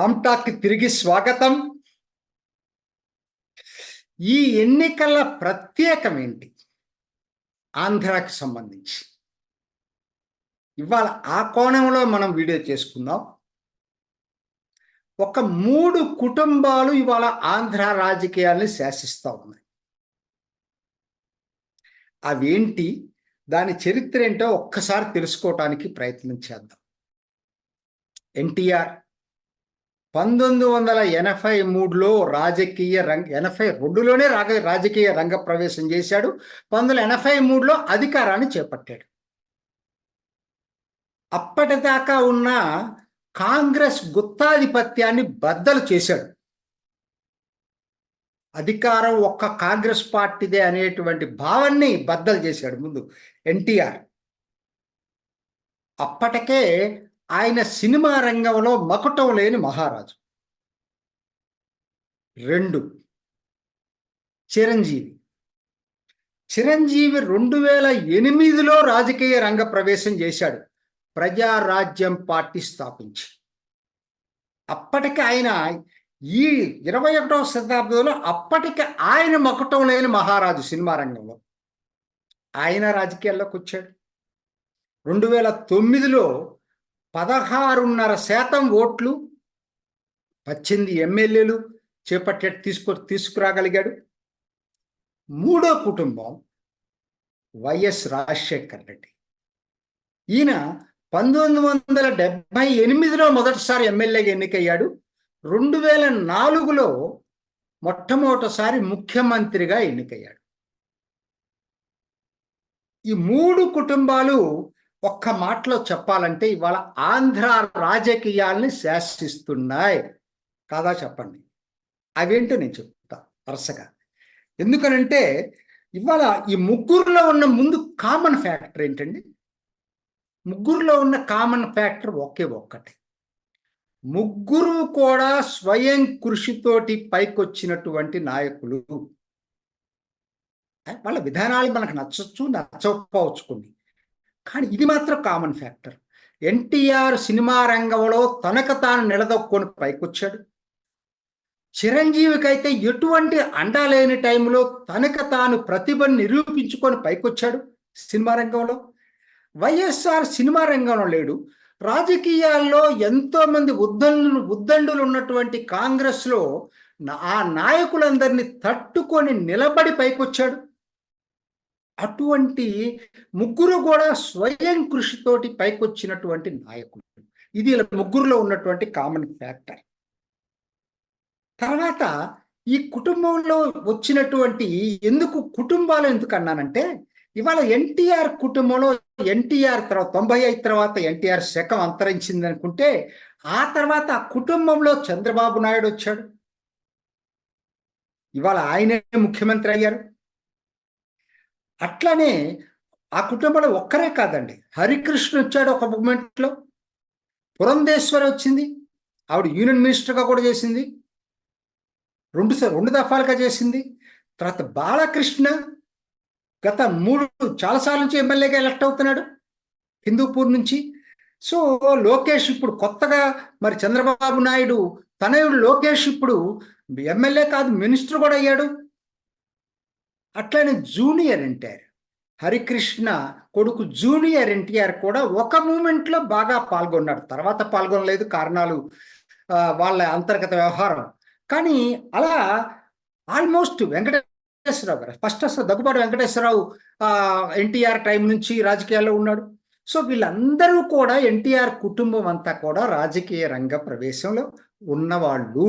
రామ్టాక్కి తిరిగి స్వాగతం. ఈ ఎన్నికల ప్రత్యేకం ఏంటి? ఆంధ్రాకి సంబంధించి. ఇవాళ ఆ కోణంలో మనం వీడియో చేసుకుందాం. ఒక మూడు కుటుంబాలు ఇవాళ ఆంధ్ర రాజకీయాల్ని శాసిస్తూ ఉన్నాయి. అవేంటి? దాని చరిత్ర ఏంటో ఒక్కసారి తెలుసుకోవటానికి ప్రయత్నం చేద్దాం. ఎన్టీఆర్ పంతొమ్మిది వందల ఎనభై మూడులో రాజకీయ రంగ ఎనభై రెండులోనే రాగ రాజకీయ రంగ ప్రవేశం చేశాడు. పంతొమ్మిది వందల ఎనభై మూడులో అధికారాన్ని చేపట్టాడు. అప్పటిదాకా ఉన్న కాంగ్రెస్ గుత్తాధిపత్యాన్ని బద్దలు చేశాడు. అధికారం ఒక్క కాంగ్రెస్ పార్టీదే అనేటువంటి భావాన్ని బద్దలు చేశాడు ముందు ఎన్టీఆర్. అప్పటికే ఆయన సినిమా రంగంలో మకుటం లేని మహారాజు. రెండు. చిరంజీవి. చిరంజీవి రెండు వేల ఎనిమిదిలో రాజకీయ రంగ ప్రవేశం చేశాడు. ప్రజారాజ్యం పార్టీ స్థాపించి. అప్పటికి ఆయన ఈ ఇరవై ఒకటవ శతాబ్దంలో అప్పటికి ఆయన మకుటం లేని మహారాజు సినిమా రంగంలో. ఆయన రాజకీయాల్లోకి వచ్చాడు. రెండు వేల తొమ్మిదిలో పదహారున్నర శాతం ఓట్లు పద్దెనిమిది ఎమ్మెల్యేలు చేపట్టే తీసుకు తీసుకురాగలిగాడు. మూడో కుటుంబం వైఎస్ రాజశేఖర్ రెడ్డి. ఈయన పంతొమ్మిది వందల డెబ్బై ఎనిమిదిలో మొదటిసారి ఎమ్మెల్యేగా ఎన్నికయ్యాడు. రెండు వేల నాలుగులో మొట్టమొదటిసారి ముఖ్యమంత్రిగా ఎన్నికయ్యాడు. ఈ మూడు కుటుంబాలు ఒక్క మాటలో చెప్పాలంటే ఇవాళ ఆంధ్ర రాజకీయాల్ని శాసిస్తున్నాయి. కాదా చెప్పండి? అవేంటో నేను చెప్తా వరుసగా. ఎందుకనంటే ఇవాళ ఈ ముగ్గురులో ఉన్న ముందు కామన్ ఫ్యాక్టర్ ఏంటండి? ముగ్గురులో ఉన్న కామన్ ఫ్యాక్టర్ ఒకే ఒక్కటి. ముగ్గురు కూడా స్వయం కృషితోటి పైకొచ్చినటువంటి నాయకులు. వాళ్ళ విధానాలు మనకు నచ్చచ్చు నచ్చకపోవచ్చు కొన్ని కానీ ఇది మాత్రం కామన్ ఫ్యాక్టర్ ఎన్టీఆర్ సినిమా రంగంలో తనకు తాను నిలదొక్కొని పైకొచ్చాడు. చిరంజీవికైతే ఎటువంటి అండా లేని టైంలో తనకు తాను ప్రతిభను నిరూపించుకొని పైకొచ్చాడు సినిమా రంగంలో. వైఎస్ఆర్ సినిమా రంగంలో లేడు. రాజకీయాల్లో ఎంతో మంది ఉద్దండులు ఉద్దండులు ఉన్నటువంటి కాంగ్రెస్లో ఆ నాయకులందరినీ తట్టుకొని నిలబడి పైకొచ్చాడు. అటువంటి ముగ్గురు కూడా స్వయం కృషితోటి పైకొచ్చినటువంటి నాయకులు. ఇది ముగ్గురులో ఉన్నటువంటి కామన్ ఫ్యాక్టర్ తర్వాత ఈ కుటుంబంలో వచ్చినటువంటి ఎందుకు కుటుంబాలు ఎందుకు అన్నానంటే ఇవాళ ఎన్టీఆర్ కుటుంబంలో ఎన్టీఆర్ తర్వాత తొంభై ఐదు తర్వాత ఎన్టీఆర్ శకం అంతరించింది అనుకుంటే ఆ తర్వాత ఆ కుటుంబంలో చంద్రబాబు నాయుడు వచ్చాడు. ఇవాళ ఆయనే ముఖ్యమంత్రి అయ్యారు. అట్లనే ఆ కుటుంబంలో ఒక్కరే కాదండి. హరికృష్ణ వచ్చాడు ఒక మూమెంట్లో. పురంధేశ్వరి వచ్చింది. ఆవిడ యూనియన్ మినిస్టర్గా కూడా చేసింది. రెండు రెండు దఫాలుగా చేసింది. తర్వాత బాలకృష్ణ గత మూడు చాలాసార్లు నుంచి ఎమ్మెల్యేగా ఎలక్ట్ అవుతున్నాడు. హిందూపూర్ నుంచి. సో లోకేష్ ఇప్పుడు కొత్తగా మరి చంద్రబాబు నాయుడు తనయుడు లోకేష్ ఇప్పుడు ఎమ్మెల్యే కాదు మినిస్టర్ కూడా అయ్యాడు. అట్లనే జూనియర్ ఎన్టీఆర్ హరికృష్ణ కొడుకు జూనియర్ ఎన్టీఆర్ కూడా ఒక మూమెంట్లో బాగా పాల్గొన్నాడు. తర్వాత పాల్గొనలేదు కారణాలు వాళ్ళ అంతర్గత వ్యవహారం. కానీ అలా ఆల్మోస్ట్ వెంకటేశ్వరరావు గారు ఫస్ట్ అసలు దగ్గుబాటు వెంకటేశ్వరరావు ఎన్టీఆర్ టైం నుంచి రాజకీయాల్లో ఉన్నాడు. సో వీళ్ళందరూ కూడా ఎన్టీఆర్ కుటుంబం అంతా కూడా రాజకీయ రంగ ప్రవేశంలో ఉన్నవాళ్ళు.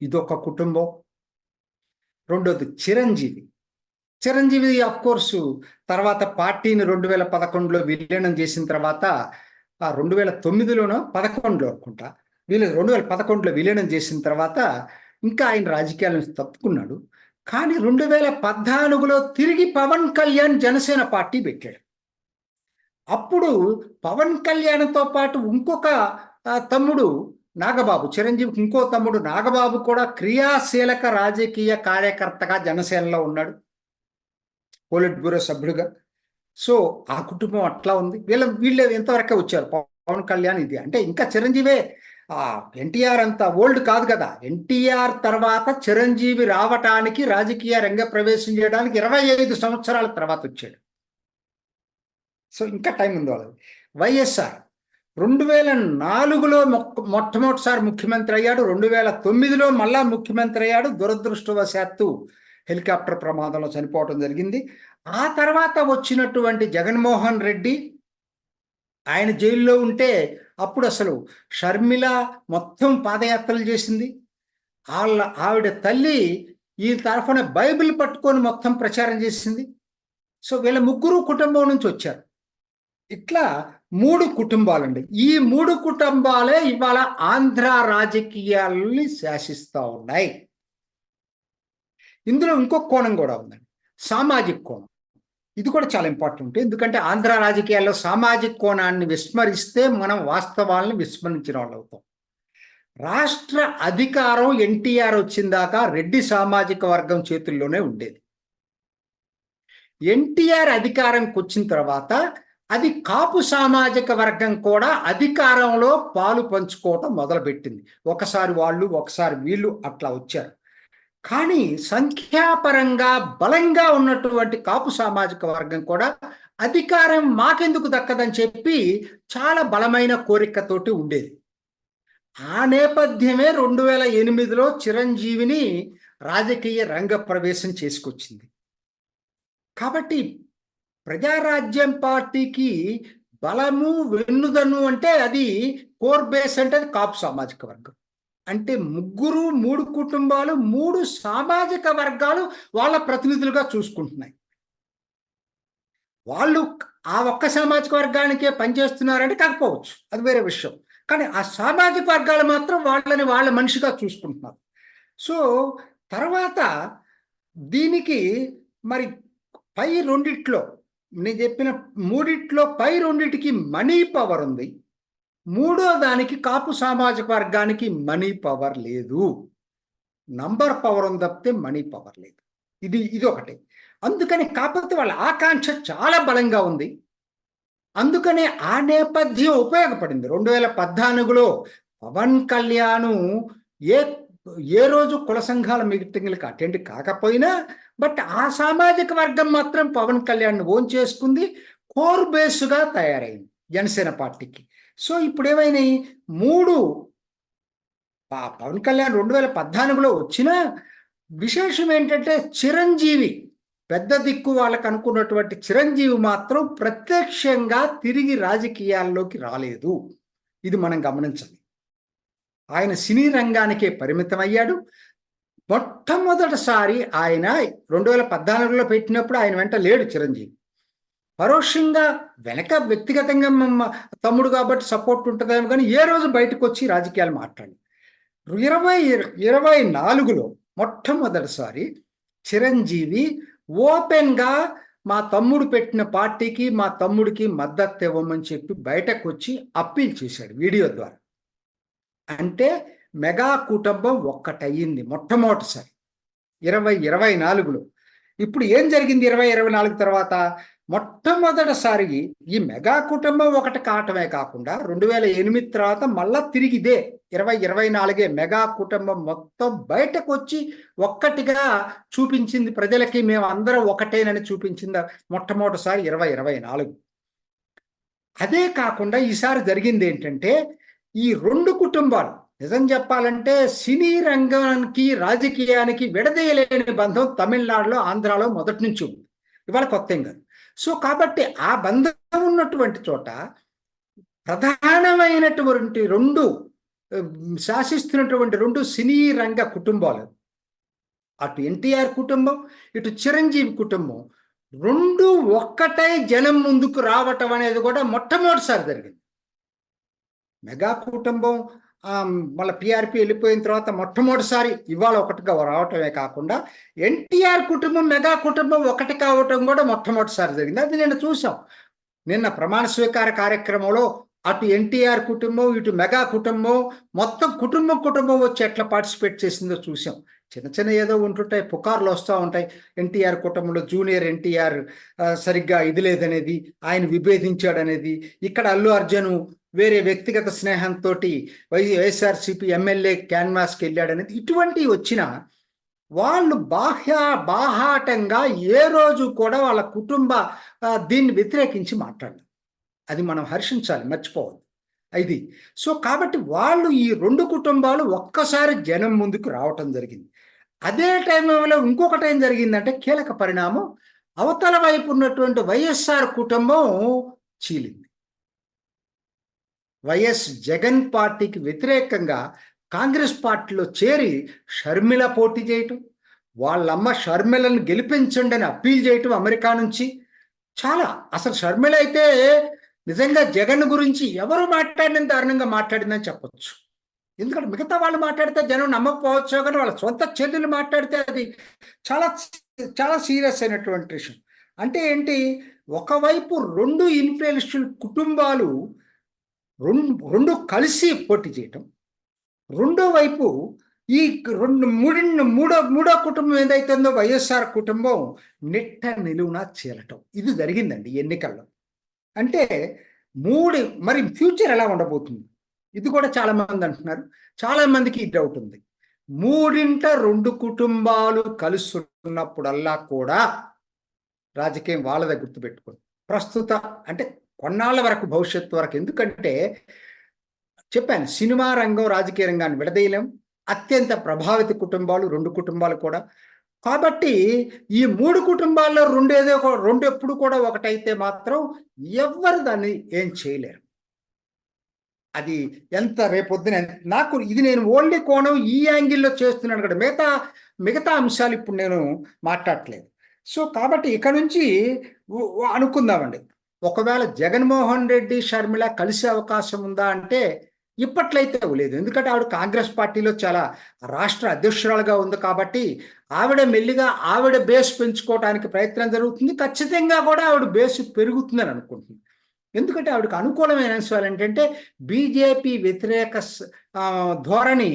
ఇదొక కుటుంబం. రెండోది చిరంజీవి. చిరంజీవి ఆఫ్ కోర్సు తర్వాత పార్టీని రెండు వేల పదకొండులో విలీనం చేసిన తర్వాత రెండు వేల తొమ్మిదిలోనో పదకొండులో అనుకుంటా వీళ్ళు రెండు వేల పదకొండులో విలీనం చేసిన తర్వాత ఇంకా ఆయన రాజకీయాలను తప్పుకున్నాడు. కానీ రెండు వేల పద్నాలుగులో తిరిగి పవన్ కళ్యాణ్ జనసేన పార్టీ పెట్టాడు. అప్పుడు పవన్ కళ్యాణ్తో పాటు ఇంకొక తమ్ముడు నాగబాబు చిరంజీవికి ఇంకో తమ్ముడు నాగబాబు కూడా క్రియాశీలక రాజకీయ కార్యకర్తగా జనసేనలో ఉన్నాడు. పోలిట్ బ్యూరో సభ్యుడిగా. సో ఆ కుటుంబం అట్లా ఉంది. వీళ్ళ వీళ్ళు ఎంతవరకే వచ్చారు? పవన్ కళ్యాణ్ ఇది. అంటే ఇంకా చిరంజీవే ఆ ఎన్టీఆర్ అంత ఓల్డ్ కాదు కదా. ఎన్టీఆర్ తర్వాత చిరంజీవి రావటానికి రాజకీయ రంగ ప్రవేశం చేయడానికి ఇరవై ఐదు సంవత్సరాల తర్వాత వచ్చాడు. సో ఇంకా టైం ఉంది వాళ్ళది వైఎస్ఆర్ రెండు వేల నాలుగులో మొట్టమొదటిసారి ముఖ్యమంత్రి అయ్యాడు. రెండు వేల తొమ్మిదిలో మళ్ళా ముఖ్యమంత్రి అయ్యాడు. దురదృష్టవశాత్తు హెలికాప్టర్ ప్రమాదంలో చనిపోవడం జరిగింది. ఆ తర్వాత వచ్చినటువంటి జగన్మోహన్ రెడ్డి ఆయన జైల్లో ఉంటే అప్పుడు అసలు షర్మిల మొత్తం పాదయాత్రలు చేసింది. వాళ్ళ ఆవిడ తల్లి ఈ తరఫున బైబిల్ పట్టుకొని మొత్తం ప్రచారం చేసింది. సో వీళ్ళ ముగ్గురు కుటుంబం నుంచి వచ్చారు. ఇట్లా మూడు కుటుంబాలండి. ఈ మూడు కుటుంబాలే ఇవాళ ఆంధ్ర రాజకీయాలని శాసిస్తూ ఉన్నాయి. ఇందులో ఇంకొక కోణం కూడా ఉందండి. సామాజిక కోణం. ఇది కూడా చాలా ఇంపార్టెంట్. ఎందుకంటే ఆంధ్ర రాజకీయాల్లో సామాజిక కోణాన్ని విస్మరిస్తే మనం వాస్తవాలను విస్మరించిన వాళ్ళు అవుతాం. రాష్ట్ర అధికారం ఎన్టీఆర్ వచ్చిందాకా రెడ్డి సామాజిక వర్గం చేతుల్లోనే ఉండేది. ఎన్టీఆర్ అధికారంకి వచ్చిన తర్వాత అది కాపు సామాజిక వర్గం కూడా అధికారంలో పాలు పంచుకోవటం మొదలుపెట్టింది. ఒకసారి వాళ్ళు ఒకసారి వీళ్ళు అట్లా వచ్చారు. కానీ సంఖ్యాపరంగా బలంగా ఉన్నటువంటి కాపు సామాజిక వర్గం కూడా అధికారం మాకెందుకు దక్కదని చెప్పి చాలా బలమైన కోరికతోటి ఉండేది. ఆ నేపథ్యమే రెండు వేల ఎనిమిదిలో చిరంజీవిని రాజకీయ రంగ ప్రవేశం చేసుకొచ్చింది. కాబట్టి ప్రజారాజ్యం పార్టీకి బలము వెన్నుదన్ను అంటే అది కోర్ బేస్ అంటే అది కాపు సామాజిక వర్గం. అంటే ముగ్గురు మూడు కుటుంబాలు మూడు సామాజిక వర్గాలు వాళ్ళ ప్రతినిధులుగా చూసుకుంటున్నాయి. వాళ్ళు ఆ ఒక్క సామాజిక వర్గానికే పనిచేస్తున్నారంటే కాకపోవచ్చు. అది వేరే విషయం. కానీ ఆ సామాజిక వర్గాలు మాత్రం వాళ్ళని వాళ్ళ మనిషిగా చూసుకుంటున్నారు. సో తర్వాత దీనికి మరి పై రెండిట్లో నేను చెప్పిన మూడిట్లో పై రెండిటికి మనీ పవర్ ఉంది. మూడో దానికి కాపు సామాజిక వర్గానికి మనీ పవర్ లేదు. నంబర్ పవర్ ఉంది తప్పితే మనీ పవర్ లేదు. ఇది ఇది ఒకటి. అందుకని కాకపోతే వాళ్ళ ఆకాంక్ష చాలా బలంగా ఉంది. అందుకనే ఆ నేపథ్యం ఉపయోగపడింది. రెండు వేల పద్నాలుగులో పవన్ కళ్యాణ్ ఏ ఏ రోజు కుల సంఘాల మీటింగ్లకు అటెండ్ కాకపోయినా బట్ ఆ సామాజిక వర్గం మాత్రం పవన్ కళ్యాణ్ ఓన్ చేసుకుంది కోర్ బేస్గా తయారైంది జనసేన పార్టీకి. సో ఇప్పుడు ఏమైనాయి మూడు పవన్ కళ్యాణ్ రెండు వేల పద్నాలుగులో వచ్చిన విశేషం ఏంటంటే చిరంజీవి పెద్ద దిక్కు వాళ్ళకు అనుకున్నటువంటి చిరంజీవి మాత్రం ప్రత్యక్షంగా తిరిగి రాజకీయాల్లోకి రాలేదు. ఇది మనం గమనించాలి. ఆయన సినీ రంగానికే పరిమితం అయ్యాడు మొట్టమొదటిసారి ఆయన రెండు వేల పద్నాలుగులో పెట్టినప్పుడు ఆయన వెంట లేడు చిరంజీవి. పరోక్షంగా వెనక వ్యక్తిగతంగా తమ్ముడు కాబట్టి సపోర్ట్ ఉంటుందేమో కానీ ఏ రోజు బయటకు వచ్చి రాజకీయాలు మాట్లాడి. ఇరవై ఇరవై నాలుగులో మొట్టమొదటిసారి చిరంజీవి ఓపెన్గా మా తమ్ముడు పెట్టిన పార్టీకి మా తమ్ముడికి మద్దతు ఇవ్వమని చెప్పి బయటకు వచ్చి అప్పీల్ చేశాడు వీడియో ద్వారా. అంటే మెగా కుటుంబం ఒక్కటయ్యింది మొట్టమొదటిసారి. ఇరవై ఇరవై నాలుగులో. ఇప్పుడు ఏం జరిగింది ఇరవై ఇరవై నాలుగు తర్వాత? మొట్టమొదటిసారి ఈ మెగా కుటుంబం ఒకటి కావటమే కాకుండా రెండు వేల ఎనిమిది తర్వాత మళ్ళా తిరిగిదే ఇరవై ఇరవై నాలుగే మెగా కుటుంబం మొత్తం బయటకు వచ్చి ఒక్కటిగా చూపించింది ప్రజలకి మేము అందరం ఒకటేనని చూపించింది మొట్టమొదటిసారి ఇరవై ఇరవై నాలుగు. అదే కాకుండా ఈసారి జరిగింది ఏంటంటే ఈ రెండు కుటుంబాలు నిజం చెప్పాలంటే సినీ రంగానికి రాజకీయానికి విడదీయలేని బంధం తమిళనాడులో ఆంధ్రాలో మొదటి నుంచి ఉంది. ఇవాళ కొత్త ఏం కాదు సో కాబట్టి ఆ బంధం ఉన్నటువంటి చోట ప్రధానమైనటువంటి రెండు శాసిస్తున్నటువంటి రెండు సినీ రంగ కుటుంబాలు. అటు ఎన్టీఆర్ కుటుంబం ఇటు చిరంజీవి కుటుంబం రెండు ఒక్కటై జనం ముందుకు రావటం అనేది కూడా మొట్టమొదటిసారి జరిగింది. మెగా కుటుంబం మళ్ళీ పిఆర్పి వెళ్ళిపోయిన తర్వాత మొట్టమొదటిసారి ఇవాళ ఒకటిగా రావటమే కాకుండా ఎన్టీఆర్ కుటుంబం మెగా కుటుంబం ఒకటి కావటం కూడా మొట్టమొదటిసారి జరిగింది. అది నేను చూసాం నిన్న ప్రమాణ స్వీకార కార్యక్రమంలో అటు ఎన్టీఆర్ కుటుంబం ఇటు మెగా కుటుంబం మొత్తం కుటుంబం కుటుంబం వచ్చి ఎట్లా పార్టిసిపేట్ చేసిందో చూసాం చిన్న చిన్న ఏదో ఉంటుంటాయి పుకార్లు వస్తూ ఉంటాయి. ఎన్టీఆర్ కుటుంబంలో జూనియర్ ఎన్టీఆర్ సరిగ్గా ఇది లేదనేది ఆయన విభేదించాడనేది ఇక్కడ అల్లు అర్జున్ వేరే వ్యక్తిగత స్నేహంతో వై వైఎస్ఆర్సిపి ఎమ్మెల్యే క్యాన్వాస్కి వెళ్ళాడనేది ఇటువంటివి వచ్చిన వాళ్ళు బాహ్య బాహాటంగా ఏ రోజు కూడా వాళ్ళ కుటుంబ దీన్ని వ్యతిరేకించి మాట్లాడలేదు అది మనం హర్షించాలి మర్చిపోవద్దు. ఇది. సో కాబట్టి వాళ్ళు ఈ రెండు కుటుంబాలు ఒక్కసారి జనం ముందుకు రావటం జరిగింది. అదే టైంలో ఇంకొకటి ఏం జరిగిందంటే కీలక పరిణామం అవతల వైపు ఉన్నటువంటి వైఎస్ఆర్ కుటుంబం చీలింది. వైఎస్ జగన్ పార్టీకి వ్యతిరేకంగా కాంగ్రెస్ పార్టీలో చేరి షర్మిల పోటీ చేయటం వాళ్ళమ్మ షర్మిలను గెలిపించండి అని అప్పీల్ చేయటం అమెరికా నుంచి. చాలా అసలు షర్మిల అయితే నిజంగా జగన్ గురించి ఎవరు మాట్లాడిన దారుణంగా మాట్లాడిందని చెప్పొచ్చు. ఎందుకంటే మిగతా వాళ్ళు మాట్లాడితే జనం నమ్మకపోవచ్చు కానీ వాళ్ళ సొంత చెల్లెలు మాట్లాడితే అది చాలా చాలా సీరియస్ అయినటువంటి విషయం. అంటే ఏంటి? ఒకవైపు రెండు ఇన్ఫ్లుయెన్షియల్ కుటుంబాలు రెండు రెండు కలిసి పోటీ చేయటం. రెండో వైపు ఈ రెండు మూడి మూడో మూడో కుటుంబం ఏదైతుందో వైఎస్ఆర్ కుటుంబం నిట్ట నిలువున చేరటం. ఇది జరిగిందండి ఎన్నికల్లో. అంటే మూడు మరి ఫ్యూచర్ ఎలా ఉండబోతుంది? ఇది కూడా చాలామంది అంటున్నారు. చాలామందికి ఈ డౌట్ ఉంది. మూడింట రెండు కుటుంబాలు కలుస్తున్నప్పుడల్లా కూడా రాజకీయం వాళ్ళదే గుర్తుపెట్టుకోండి ప్రస్తుత అంటే కొన్నాళ్ళ వరకు భవిష్యత్తు వరకు ఎందుకంటే చెప్పాను సినిమా రంగం రాజకీయ రంగాన్ని విడదీయలేం. అత్యంత ప్రభావిత కుటుంబాలు రెండు కుటుంబాలు కూడా. కాబట్టి ఈ మూడు కుటుంబాల్లో రెండు ఏదో ఒక- రెండు ఎప్పుడు కూడా ఒకటైతే మాత్రం ఎవ్వరు దాన్ని ఏం చేయలేరు. అది ఎంత రేపొద్దున నాకు ఇది నేను ఓన్లీ కోణం ఈ యాంగిల్లో చేస్తున్నాను కదా మిగతా మిగతా అంశాలు ఇప్పుడు నేను మాట్లాడట్లేదు. సో కాబట్టి ఇక నుంచి అనుకుందామండి. ఒకవేళ జగన్మోహన్ రెడ్డి షర్మిల కలిసే అవకాశం ఉందా అంటే ఇప్పట్లయితే లేదు. ఎందుకంటే ఆవిడ కాంగ్రెస్ పార్టీలో చాలా రాష్ట్ర అధ్యక్షురాలుగా ఉంది కాబట్టి ఆవిడ మెల్లిగా ఆవిడ బేస్ పెంచుకోవడానికి ప్రయత్నం జరుగుతుంది. ఖచ్చితంగా కూడా ఆవిడ బేస్ పెరుగుతుందని అనుకుంటుంది ఎందుకంటే ఆవిడకి అనుకూలమైన అంశాలు ఏంటంటే బీజేపీ వ్యతిరేక ధోరణి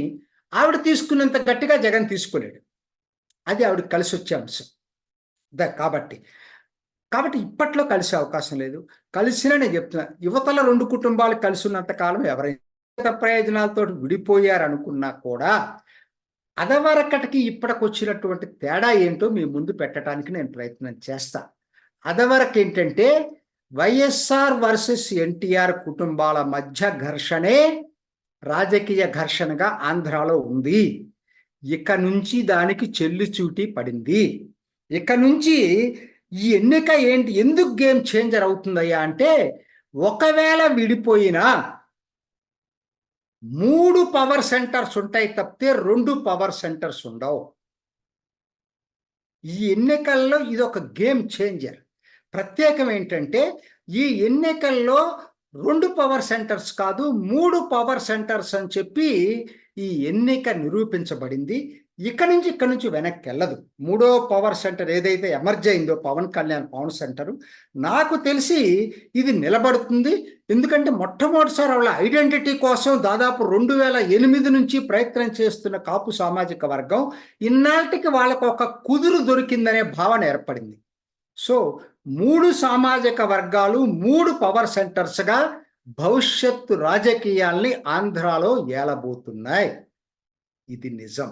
ఆవిడ తీసుకున్నంత గట్టిగా జగన్ తీసుకోలేడు. అది ఆవిడకి కలిసి వచ్చే అంశం. ద కాబట్టి కాబట్టి ఇప్పట్లో కలిసే అవకాశం లేదు. కలిసినా నేను చెప్తున్నా యువతల రెండు కుటుంబాలు కలిసి ఉన్నంత కాలం ఎవరైనా ప్రయోజనాలతో విడిపోయారు అనుకున్నా కూడా అదవరకటికి ఇప్పటికి వచ్చినటువంటి తేడా ఏంటో మీ ముందు పెట్టడానికి నేను ప్రయత్నం చేస్తా. అదవరకు ఏంటంటే వైఎస్ఆర్ వర్సెస్ ఎన్టీఆర్ కుటుంబాల మధ్య ఘర్షణే రాజకీయ ఘర్షణగా ఆంధ్రాలో ఉంది. ఇక నుంచి దానికి చెల్లుచూటి పడింది. ఇక నుంచి ఈ ఎన్నిక ఏంటి? ఎందుకు గేమ్ చేంజర్ అవుతుందయ్యా అంటే ఒకవేళ విడిపోయినా మూడు పవర్ సెంటర్స్ ఉంటాయి తప్పితే రెండు పవర్ సెంటర్స్ ఉండవు. ఈ ఎన్నికల్లో ఇది ఒక గేమ్ చేంజర్. ప్రత్యేకం ఏంటంటే ఈ ఎన్నికల్లో రెండు పవర్ సెంటర్స్ కాదు మూడు పవర్ సెంటర్స్ అని చెప్పి ఈ ఎన్నిక నిరూపించబడింది. ఇక్కడి నుంచి ఇక్కడి నుంచి వెనక్కి వెళ్ళదు. మూడో పవర్ సెంటర్ ఏదైతే ఎమర్జ్ అయిందో పవన్ కళ్యాణ్ పవన్ సెంటర్ నాకు తెలిసి ఇది నిలబడుతుంది. ఎందుకంటే మొట్టమొదటిసారి వాళ్ళ ఐడెంటిటీ కోసం దాదాపు రెండు వేల ఎనిమిది నుంచి ప్రయత్నం చేస్తున్న కాపు సామాజిక వర్గం ఇన్నాటికి వాళ్ళకు ఒక కుదురు దొరికిందనే భావన ఏర్పడింది. సో మూడు సామాజిక వర్గాలు మూడు పవర్ సెంటర్స్గా భవిష్యత్తు రాజకీయాల్ని ఆంధ్రాలో ఏలబోతున్నాయి. ఇది నిజం.